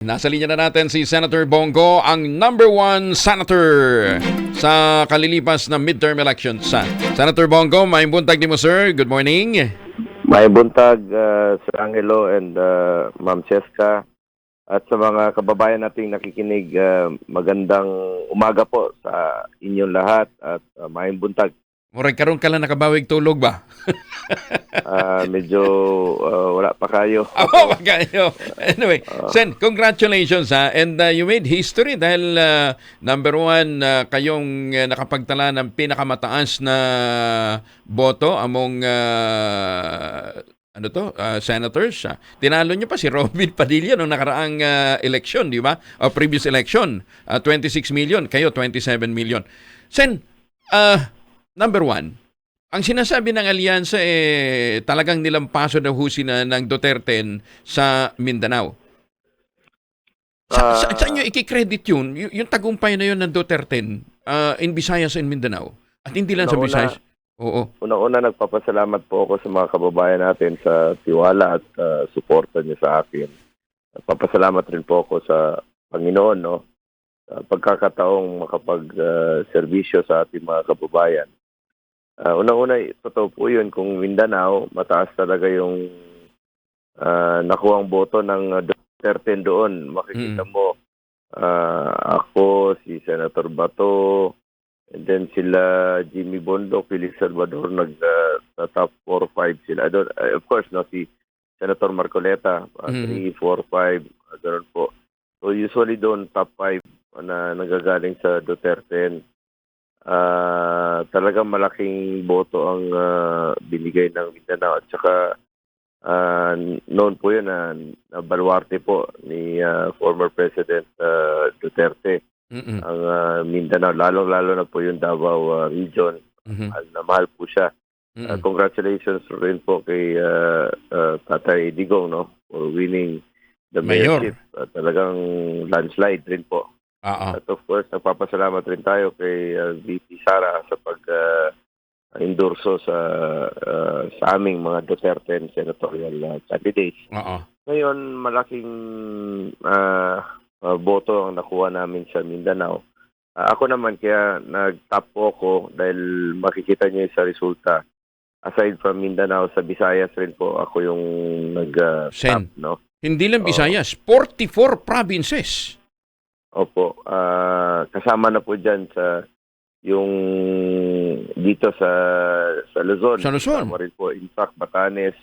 Nasa linya na natin si Senator Bongo, ang number one senator sa kalilipas na midterm elections. Senator Bongo, may buntag ni mo sir. Good morning. May buntag, uh, Sir Angelo and uh, Ma'am Cheska. At sa mga kababayan nating nakikinig, uh, magandang umaga po sa inyong lahat at uh, may buntag. Murag karon ka lang nakabawig tulog ba? Uh, medyo uh, wala pa kayo. Oo, oh, kayo. Anyway, Sen, congratulations ha. And uh, you made history dahil uh, number one, uh, kayong uh, nakapagtala ng pinakamataas na boto among uh, ano to, uh, senators. Uh, tinalo niyo pa si Robin Padilla nung nakaraang uh, election, di ba? O previous election, uh, 26 million, kayo 27 million. Sen, uh, number one, ang sinasabi ng alyansa eh talagang nilampaso daw ho sina ng Duterte sa Mindanao. Sa, sa, Ah. saan nyo ikikredit yun? Y- yung tagumpay na yun ng Duterte uh, in Visayas and Mindanao? At hindi lang sa Visayas. Oo. Una-una, nagpapasalamat po ako sa mga kababayan natin sa tiwala at uh, suporta niyo sa akin. Nagpapasalamat rin po ako sa Panginoon, no? Sa pagkakataong makapag-serbisyo sa ating mga kababayan. Uh, unang-una, totoo po yun, kung Mindanao, mataas talaga yung uh, nakuhang boto ng uh, Duterte doon. Makikita Mm. mo, uh, ako, si Senator Bato, and then sila Jimmy Bondo, Felix Salvador, nag uh, top 4-5 sila. I don't- uh, of course, no, si Senator Marcoleta, uh, Mm. 3, 4, 5, uh, ganun po. So usually doon, top 5 na nagagaling sa Duterte. Ah, talagang malaking boto ang ah, binigay ng Mindanao at saka ah, noon po yun na, na baluarte po ni ah, former President ah, Duterte Mm-mm. ang ah, Mindanao lalong-lalo na po yung Davao ah, region Mhm. mahal na mahal po siya. Ah, congratulations rin po kay ah, ah, Tatay Digong no for winning the Mayor. mayorship At talagang landslide rin po Oo. at of course, nagpapasalamat rin tayo kay uh, VP Sara sa pag uh, endorso sa uh, sa aming mga Duterte and senatorial uh, candidates. Oo. Ngayon, malaking uh, uh, boto ang nakuha namin sa Mindanao. Uh, ako naman, kaya nag-top ako dahil makikita niyo sa resulta. Aside from Mindanao, sa Visayas rin po ako yung nag-top, Sen. no? Hindi lang. Visayas, 44 provinces. Opo, ah kasama na po diyan sa yung dito sa sa Luzon. Sa Luzon. Kasama rin po in fact Batanes,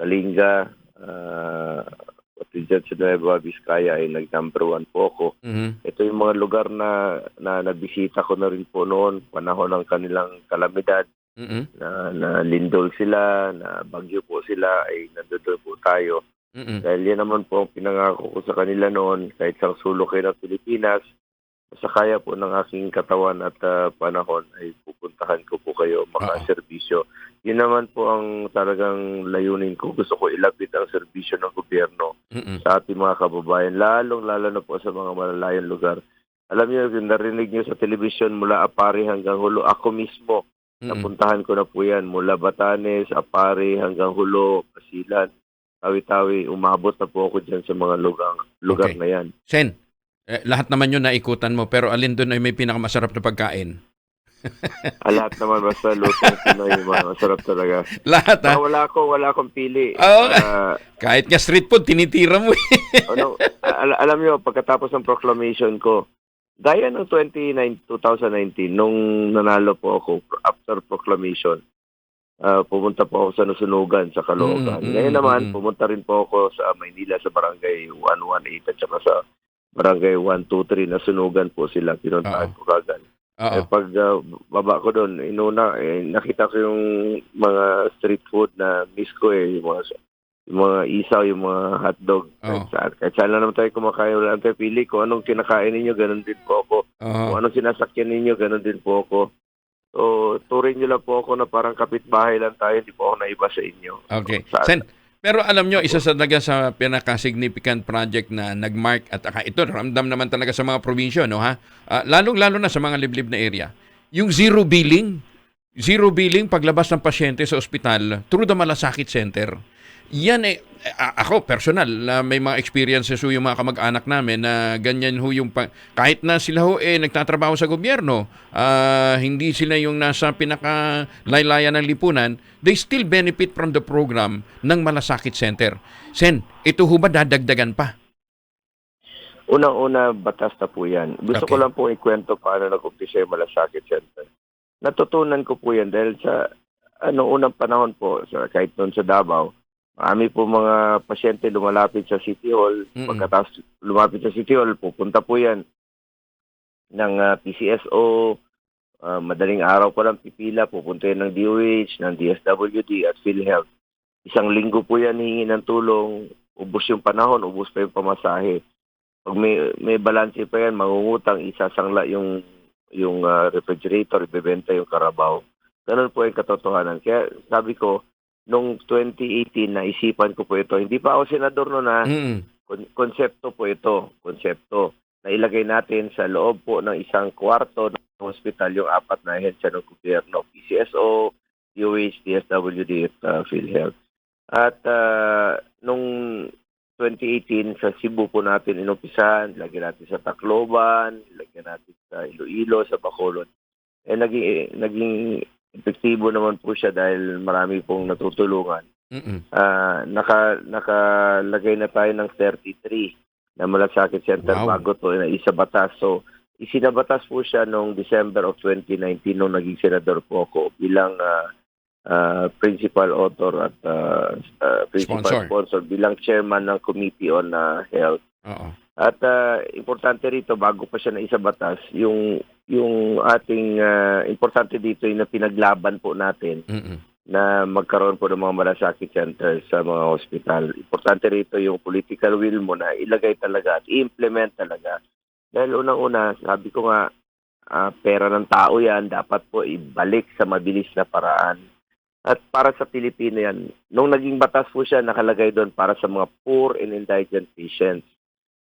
Kalinga, uh, pati dyan sa Nueva Vizcaya ay nag-number one po ako. Mhm. Ito yung mga lugar na, na nabisita ko na rin po noon, panahon ng kanilang kalamidad, Mhm. na, na lindol sila, na bagyo po sila, ay nandun po tayo. Mhm. Dahil yan naman po ang pinangako ko sa kanila noon, kahit sa sulok kayo ng Pilipinas, sa kaya po ng aking katawan at ah, panahon ay pupuntahan ko po kayo makaserbisyo. Yun naman po ang talagang layunin ko. Gusto ko ilapit ang serbisyo ng gobyerno Mhm. sa ating mga kababayan, lalong-lalo na po sa mga malalayang lugar. Alam niyo, yung narinig niyo sa telebisyon mula Apari hanggang Hulo, ako mismo, Mhm. napuntahan ko na po yan mula Batanes, Apari hanggang Hulo, Kasilan, Tawi-Tawi, umabot na po ako dyan sa mga lugar, lugar Okay. na yan. Sen, eh, lahat naman yun naikutan mo pero alin doon ay may pinakamasarap na pagkain? Ah, lahat naman basta lutong Pinoy, masarap talaga. Lahat ha? Ah, wala ko, wala akong pili. Oo. Ah, Kahit nga street food, tinitira mo eh. ano, al- alam niyo, pagkatapos ng proclamation ko, gaya ng 29, 2019, nung nanalo po ako after proclamation, ah, pumunta po ako sa Nusunugan, sa Caloocan. Mm, mm, Ngayon naman, mm. pumunta rin po ako sa Maynila, sa barangay 118 at saka sa barangay 123 na sunugan po sila. Pinuntahan ko kagad. Eh, pag ah, baba ko doon, inuna, eh, nakita ko yung mga street food na miss ko eh, yung mga, yung mga isaw, yung mga hotdog. Kahit, saan, kahit saan lang naman tayo kumakain, wala tayo pili. Kung anong kinakain ninyo, ganun din po ako. Oo. Kung anong sinasakyan ninyo, ganun din po ako. So, turing nyo lang po ako na parang kapitbahay lang tayo, hindi po ako naiba sa inyo. Okay. Sa- Sen, pero alam nyo, isa sa talaga sa pinaka-significant project na nag-mark at aka, ito, ramdam naman talaga sa mga probinsya, no ha? Ah, lalong-lalo na sa mga liblib na area. Yung zero billing, zero billing paglabas ng pasyente sa ospital through the Malasakit Center. Yan eh, ako personal, na may mga experiences ho yung mga kamag-anak namin na ganyan ho yung, pa- kahit na sila ho eh nagtatrabaho sa gobyerno, ah, hindi sila yung nasa pinaka-laylayan ng lipunan, they still benefit from the program ng Malasakit Center. Sen, ito ho ba dadagdagan pa? Unang-una, batas na po yan. Gusto Okay. ko lang po ikwento paano nag-umpisa yung Malasakit Center. Natutunan ko po yan dahil sa ano unang panahon po, sa, kahit noon sa Davao, marami po mga pasyente lumalapit sa City Hall. Mm-mm. Pagkatapos lumapit sa City Hall, pupunta po yan ng ah, PCSO, ah, madaling araw pa lang pipila, pupunta yan ng DOH, ng DSWD at PhilHealth. Isang linggo po yan hihingi ng tulong, ubos yung panahon, ubos pa yung pamasahe. Pag may, may balance pa yan, mangungutang, isasangla yung yung ah, refrigerator, ibebenta yung karabaw. Ganun po yung katotohanan. Kaya sabi ko, nung 2018, naisipan ko po ito. Hindi pa ako senador noon na Mm. kon- konsepto po ito, konsepto na ilagay natin sa loob po ng isang kwarto ng hospital yung apat na ahensya ng gobyerno, PCSO, DOH, DSWD at uh, PhilHealth. At uh, nung 2018 sa Cebu po natin inumpisahan, lagyan natin sa Tacloban, lagyan natin sa Iloilo, sa Bacolod. Eh naging naging epektibo naman po siya dahil marami pong natutulungan Mm-mm. ah naka nakalagay na tayo ng 33 na malasakit center Wow. bago to na isa batas. So isinabatas po siya noong December of 2019 nung naging senador po ako bilang ah, ah, principal author at ah, ah, principal Sponsor. sponsor. bilang chairman ng Committee on ah, Health. Oo. At ah, importante rito bago pa siya na isa batas, yung yung ating ah, importante dito yung na pinaglaban po natin Mm-mm. na magkaroon po ng mga malasakit centers sa mga hospital. Importante rito yung political will mo na ilagay talaga at i-implement talaga. Dahil unang-una, sabi ko nga, ah, pera ng tao yan, dapat po ibalik sa mabilis na paraan. At para sa Pilipino yan, nung naging batas po siya, nakalagay doon para sa mga poor and indigent patients.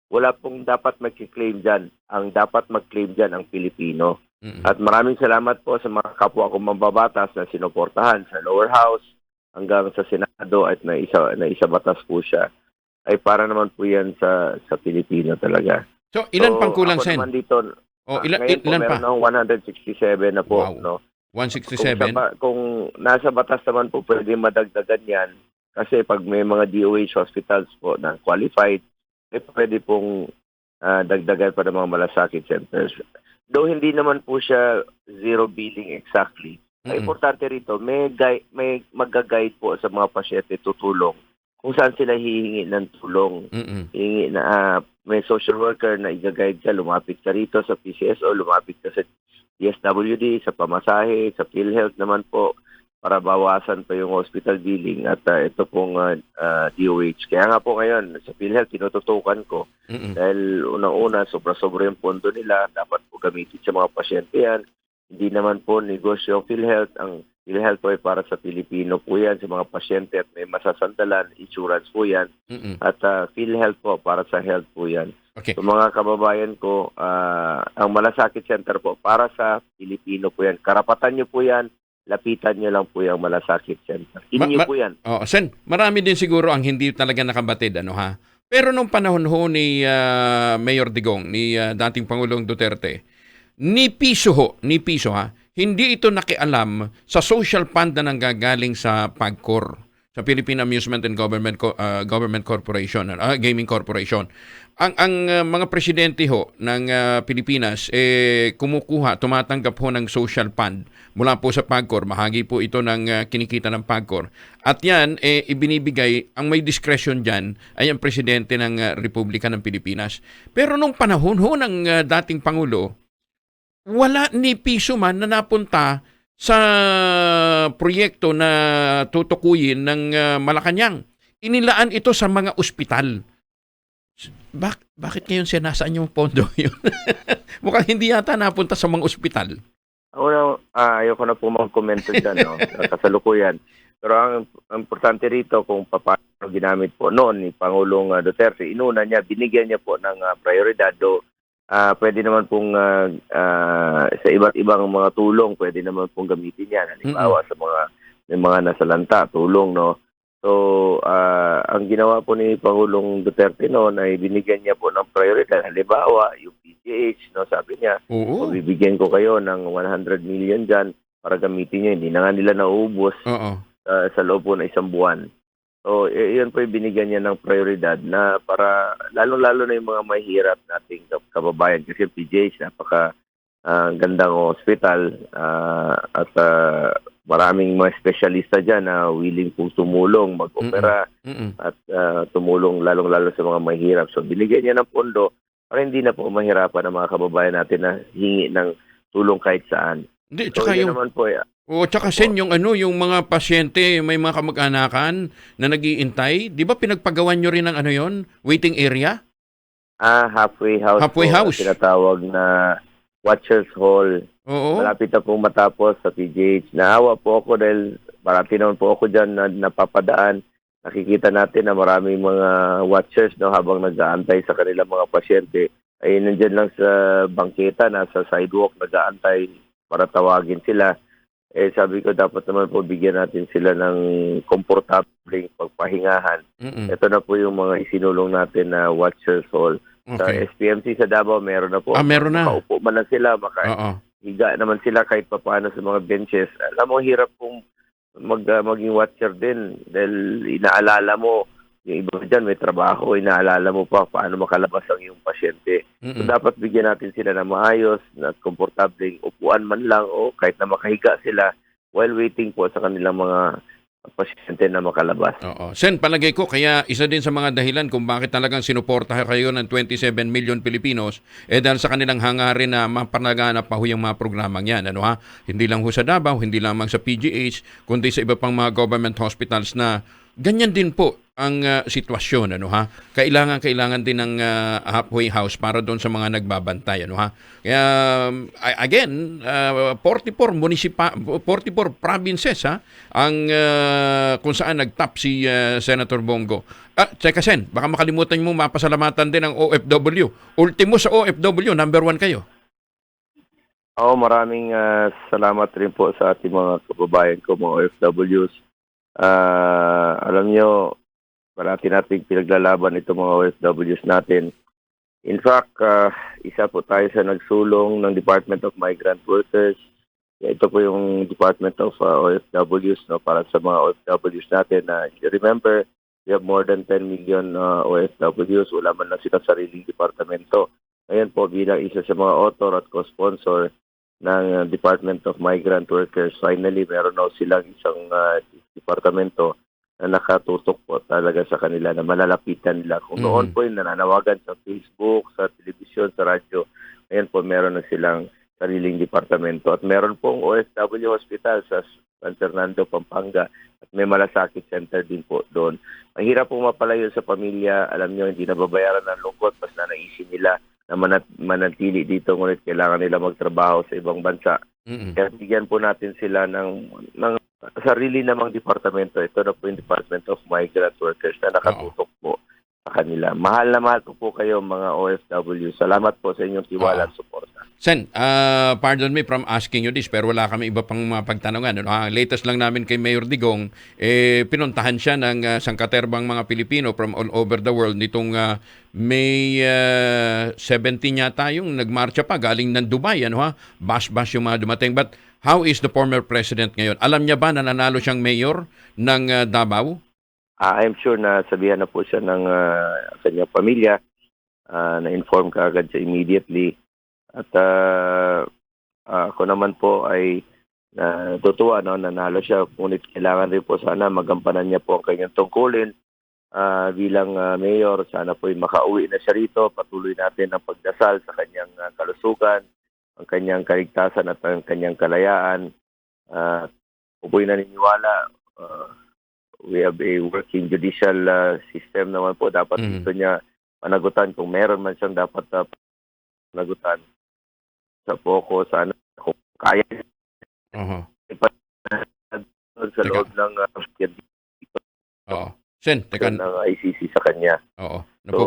Wala pong dapat mag-claim dyan. Ang dapat mag-claim dyan ang Pilipino. Mm-mm. At maraming salamat po sa mga kapwa kong mambabatas na sinuportahan sa lower house hanggang sa Senado at na isa, na isa batas po siya. Ay para naman po yan sa sa Pilipino talaga. So, ilan So, pang kulang, Sen? dito, O, ah, ilan, ngayon po, ilan pa? meron akong 167 na po. Wow. No? Kung, 167? sa, ba- kung nasa batas naman po, pwede madagdagan yan. Kasi pag may mga DOH hospitals po na qualified, eh, pwede pong ah, dagdagan pa ng mga malasakit centers. Though hindi naman po siya zero billing exactly. Ang Mm-mm. importante rito, may guide, may magga-guide po sa mga pasyente tutulong kung saan sila hihingi ng tulong. Mm-mm. Hihingi na ah, may social worker na i-guide ka, lumapit ka rito sa PCSO, lumapit ka sa DSWD, sa pamasahe, sa PhilHealth naman po para bawasan pa yung hospital billing at ah, ito pong ah, ah, DOH. Kaya nga po ngayon, sa PhilHealth, tinututukan ko Mm-mm. dahil unang-una, sobra-sobra yung pondo nila. Dapat po gamitin sa mga pasyente yan. Hindi naman po negosyo ang PhilHealth. Ang PhilHealth po ay para sa Pilipino po yan, sa mga pasyente at may masasandalan. Insurance po yan. Mm-mm. At ah, PhilHealth po para sa health po yan. Okay. So mga kababayan ko, ah, ang Malasakit Center po para sa Pilipino po yan. Karapatan nyo po yan. Lapitan nyo lang po yung Malasakit Center. Ma- Inyo ma- po yan. Oh, Sen, marami din siguro ang hindi talaga nakabatid, ano ha? Pero nung panahon ho ni ah, Mayor Digong, ni ah, dating Pangulong Duterte, ni piso ho, ni piso ha, hindi ito nakialam sa social fund na nanggagaling sa PAGCOR, sa Philippine Amusement and Government ah, Government Corporation, ah, Gaming Corporation. Ang ang ah, mga presidente ho ng ah, Pilipinas eh kumukuha, tumatanggap ho ng social fund mula po sa PAGCOR. Mahagi po ito ng ah, kinikita ng PAGCOR. At yan eh ibinibigay ang may discretion diyan ay ang presidente ng ah, Republika ng Pilipinas. Pero nung panahon ho ng ah, dating pangulo, wala ni piso man na napunta sa proyekto na tutukuyin ng ah, Malacanang. Inilaan ito sa mga ospital. Bak bakit ngayon siya nasaan yung pondo yun? Mukhang hindi yata napunta sa mga ospital. Una, ah, ayoko na po mag-komento dyan, no? sa kasalukuyan. Pero ang, ang importante rito kung paano ginamit po noon ni Pangulong ah, Duterte, inuna niya, binigyan niya po ng ah, prioridad do ah, pwede naman pong ah, ah, sa iba't ibang mga tulong, pwede naman pong gamitin yan. Halimbawa sa mga may mga nasalanta, tulong, no? So, ah, ang ginawa po ni Pangulong Duterte noon ay binigyan niya po ng prioridad. Halimbawa, yung PGH, no, sabi niya, Oo. "O, bibigyan ko kayo ng 100 million dyan para gamitin niyo. Hindi na nga nila naubos Oo. ah, sa loob po ng isang buwan. So, y- yun po yung binigyan niya ng prioridad na para, lalo-lalo na yung mga mahihirap nating kab- kababayan. Kasi yung PGH, napaka ah, gandang hospital ah, at ah, maraming mga espesyalista dyan na willing pong tumulong, mag-opera Mm-mm. at ah, tumulong lalong-lalo sa mga mahirap. So, binigyan niya ng pondo para hindi na po mahirapan ang mga kababayan natin na hingi ng tulong kahit saan. Hindi, So, tsaka yun yung, naman po, eh, o tsaka sen, yung ano, yung mga pasyente, may mga kamag-anakan na nagiintay, di ba pinagpagawan nyo rin ng ano yon waiting area? Ah, halfway house. Halfway po, house. Tinatawag na Watchers Hall. Oo. Malapit na pong matapos sa PGH. Naawa po ako dahil marami naman po ako dyan na napapadaan. Nakikita natin na maraming mga watchers no, habang nag-aantay sa kanilang mga pasyente. Ay nandyan lang sa bangketa, nasa sidewalk, nag-aantay para tawagin sila. Eh sabi ko dapat naman po bigyan natin sila ng komportabling pagpahingahan. Mm-mm. Ito na po yung mga isinulong natin na Watchers Hall. Sa Okay. SPMC sa Davao, meron na po. Ah, meron na. Makaupo man lang sila, maka, higa naman sila kahit papaano sa mga benches. Alam mo, hirap pong mag, ah, maging watcher din dahil inaalala mo, yung iba dyan may trabaho, inaalala mo pa paano makalabas ang iyong pasyente. So, Mm-mm. dapat bigyan natin sila ng maayos, na komportabling upuan man lang o kahit na makahiga sila while waiting po sa kanilang mga pasyente na makalabas. Oo. Sen, palagay ko, kaya isa din sa mga dahilan kung bakit talagang sinuportahan kayo ng 27 million Pilipinos, eh dahil sa kanilang hangarin na mapanaganap pa ho yung mga programang yan. Ano ha? Hindi lang ho sa Davao, hindi lamang sa PGH, kundi sa iba pang mga government hospitals na ganyan din po ang ah, sitwasyon. Ano ha? Kailangan, kailangan din ng ah, halfway house para doon sa mga nagbabantay. Ano ha? Kaya, um, again, ah, 44 munisipa 44 provinces ha ang ah, kung saan nagtap si ah, Senator Bongo. Ah, teka sen, baka makalimutan mo mapasalamatan din ang OFW. Ultimo sa OFW, number one kayo. Oo, maraming ah, salamat rin po sa ating mga kababayan ko, mga OFWs. Ah, alam nyo, parati nating pinaglalaban itong mga OFWs natin. In fact, ah, isa po tayo sa nagsulong ng Department of Migrant Workers. Ito po yung Department of ah, OFWs no, para sa mga OFWs natin. na if you remember, we have more than 10 million ah, OFWs. Wala man lang silang sariling departamento. Ngayon po, bilang isa sa mga author at co-sponsor ng uh, Department of Migrant Workers. Finally, meron na silang isang uh, departamento na nakatutok po talaga sa kanila na malalapitan nila. Kung Mhm. noon po yung nananawagan sa Facebook, sa telebisyon, sa radyo, ngayon po meron na silang sariling departamento. At meron pong OFW Hospital sa San Fernando, Pampanga at may malasakit center din po doon. Mahirap pong mapalayo sa pamilya. Alam nyo, hindi nababayaran ng lungkot mas na naisin nila na manat- manatili dito ngunit kailangan nila magtrabaho sa ibang bansa. Mm-mm. Kaya bigyan po natin sila ng, ng sarili namang departamento. Ito na po yung Department of Migrant Workers na nakatutok po sa kanila. Mahal na mahal ko po kayo mga OFW. Salamat po sa inyong tiwala at suporta. Sen, ah, pardon me from asking you this, pero wala kami iba pang mga pagtanungan. Ano, ha? Latest lang namin kay Mayor Digong, eh, pinuntahan siya ng ah, sangkaterbang mga Pilipino from all over the world nitong ah, May ah, 17 yata yung nagmarcha pa galing ng Dubai. Ano, ha? Bash-bash yung mga dumating. But how is the former president ngayon? Alam niya ba na nanalo siyang mayor ng ah, Davao? Ah, I'm sure na sabihan na po siya ng ah, kanyang pamilya. Ah, na-inform ka agad siya immediately. At ah, ah, ako naman po ay natutuwa no, nanalo siya. Ngunit kailangan rin po sana magampanan niya po ang kanyang tungkulin ah, bilang ah, mayor. Sana po ay makauwi na siya rito. Patuloy natin ang pagdasal sa kanyang ah, kalusugan, ang kanyang kaligtasan at ang kanyang kalayaan. Uh, po'y naniniwala ah, we have a working judicial uh, system naman po. Dapat Mhm. dito niya panagutan kung meron man siyang dapat uh, panagutan sa poko sa ano, kung kaya Oho. sa loob ng uh, Oo. Sen, teka. ng ICC sa kanya. Oo. So, Naku,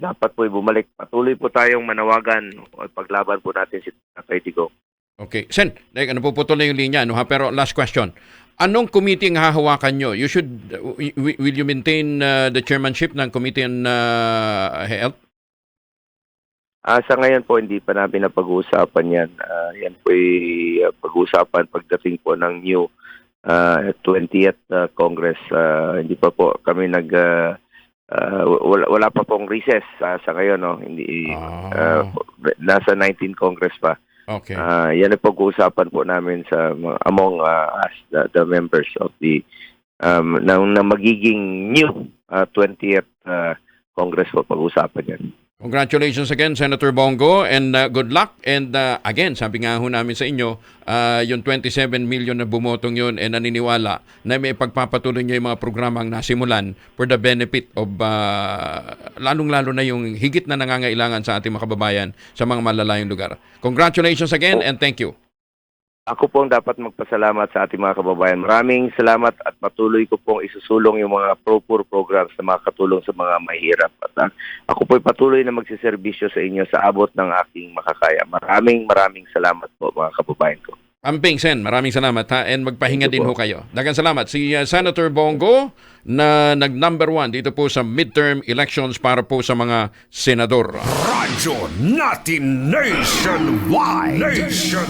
dapat po bumalik. Patuloy po tayong manawagan o paglaban po natin si Tatay Digong. Okay. Sen, like, ano puputol na yung linya, no, ha? pero last question. Anong committee ang hahawakan nyo? You should, uh, wi- will you maintain uh, the chairmanship ng Committee on uh, Health? Ah, sa ngayon po, hindi pa namin napag-uusapan yan. Ah, yan po ay ah, pag-uusapan pagdating po ng new ah, 20th ah, Congress. Ah, hindi pa po kami nag... ah, ah, wala, wala pa pong recess ah, sa ngayon. No? Hindi, Ah. ah, nasa 19 Congress pa. Okay. Ah, yan ang pag-uusapan po namin sa among ah, us, the, the members of the um, na, na magiging new ah, 20th ah, Congress po pag-uusapan yan. Congratulations again, Senator Bongo, and uh, good luck. And uh, again, sabi nga ho namin sa inyo, uh, yung 27 million na bumotong yun, and naniniwala na may pagpapatuloy niyo yung mga programang nasimulan for the benefit of, uh, lalong-lalo na yung higit na nangangailangan sa ating mga kababayan sa mga malalayong lugar. Congratulations again, and thank you. Ako po ang dapat magpasalamat sa ating mga kababayan. Maraming salamat at patuloy ko pong isusulong yung mga pro-poor programs na makakatulong sa mga mahirap. At ah, ako po ay patuloy na magsiservisyo sa inyo sa abot ng aking makakaya. Maraming maraming salamat po mga kababayan ko. Amping Sen, maraming salamat ha and magpahinga din ho kayo. Dagan salamat. Si uh, Senator Bongo na nag number one dito po sa midterm elections para po sa mga senador. Radyo natin nationwide. Nation